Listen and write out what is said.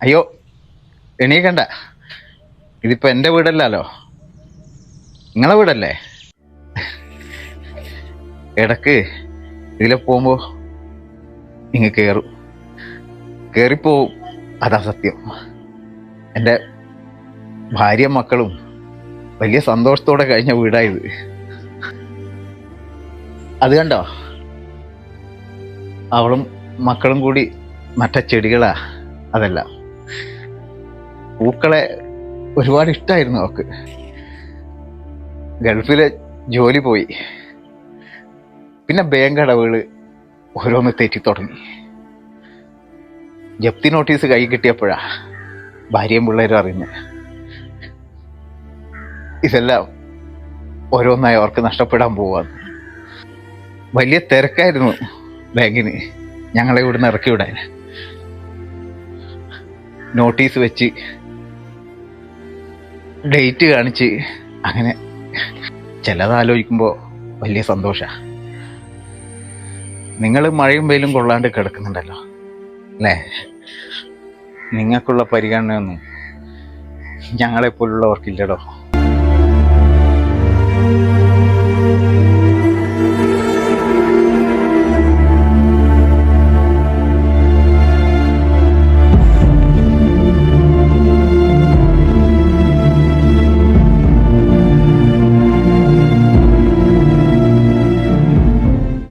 അയ്യോ എണീക്കണ്ട. ഇതിപ്പോ എന്റെ വീടല്ലല്ലോ നിങ്ങളെ വീടല്ലേ? ഇടയ്ക്ക് ഇതിലെ പോകുമ്പോ നിങ്ങൾ കയറും കയറിപ്പോവും അതാ സത്യം. എന്റെ ഭാര്യ മക്കളും വലിയ സന്തോഷത്തോടെ കഴിഞ്ഞ വീടായത് അത് കണ്ടോ? അവളും മക്കളും കൂടി നട്ട ചെടികളാ അതല്ല. പൂക്കളെ ഒരുപാട് ഇഷ്ടമായിരുന്നു അവക്ക്. ഗൾഫിലെ ജോലി പോയി. പിന്നെ ബാങ്ക് അടവുകൾ ഓരോന്ന് തെറ്റി തുടങ്ങി. ജപ്തി നോട്ടീസ് കൈ കിട്ടിയപ്പോഴാ ഭാര്യയും പിള്ളേരും അറിഞ്ഞ് ഇതെല്ലാം ഓരോന്നായി അവർക്ക് നഷ്ടപ്പെടാൻ പോവാന്ന്. വലിയ തിരക്കായിരുന്നു ബാങ്കിന്. ഞങ്ങളെ ഇവിടുന്ന് ഇറക്കി വിടാൻ. നോട്ടീസ് വെച്ച് ഡേറ്റ് കാണിച്ച് അങ്ങനെ ചിലതാലോചിക്കുമ്പോൾ വലിയ സന്തോഷമാണ് നിങ്ങൾ മഴയും വെയിലും കൊള്ളാണ്ട് കിടക്കുന്നുണ്ടല്ലോ അല്ലേ? നിങ്ങൾക്കുള്ള പരിഗണനയൊന്നും ഞങ്ങളെപ്പോലുള്ളവർക്കില്ലടോ.